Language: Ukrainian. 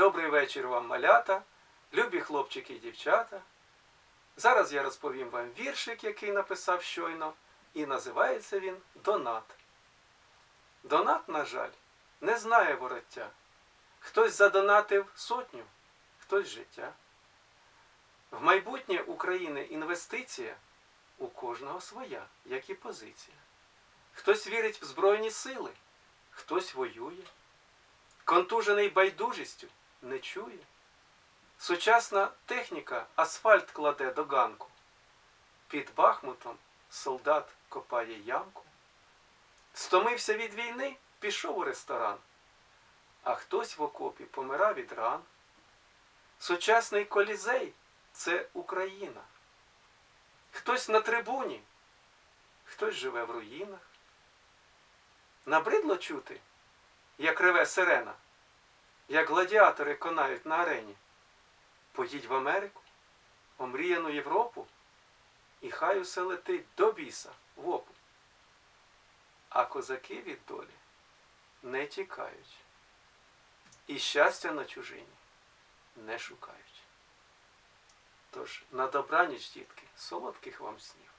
Добрий вечір вам, малята, любі хлопчики і дівчата. Зараз я розповім вам віршик, який написав щойно, і називається він Донат. Донат, на жаль, не знає вороття. Хтось задонатив сотню, хтось життя. В майбутнє України інвестиція у кожного своя, як і позиція. Хтось вірить в Збройні сили, хтось воює. Контужений байдужістю не чує. Сучасна техніка асфальт кладе до ганку. Під Бахмутом солдат копає ямку. Стомився від війни, пішов у ресторан, а хтось в окопі помирав від ран. Сучасний колізей це Україна. Хтось на трибуні, хтось живе в руїнах. Набридло чути, як реве сирена, як гладіатори конають на арені. Поїдь в Америку, омріяну Європу, і хай усе летить до біса в опу. А козаки від долі не тікають, і щастя на чужині не шукають. Тож на добраніч, дітки, солодких вам снів.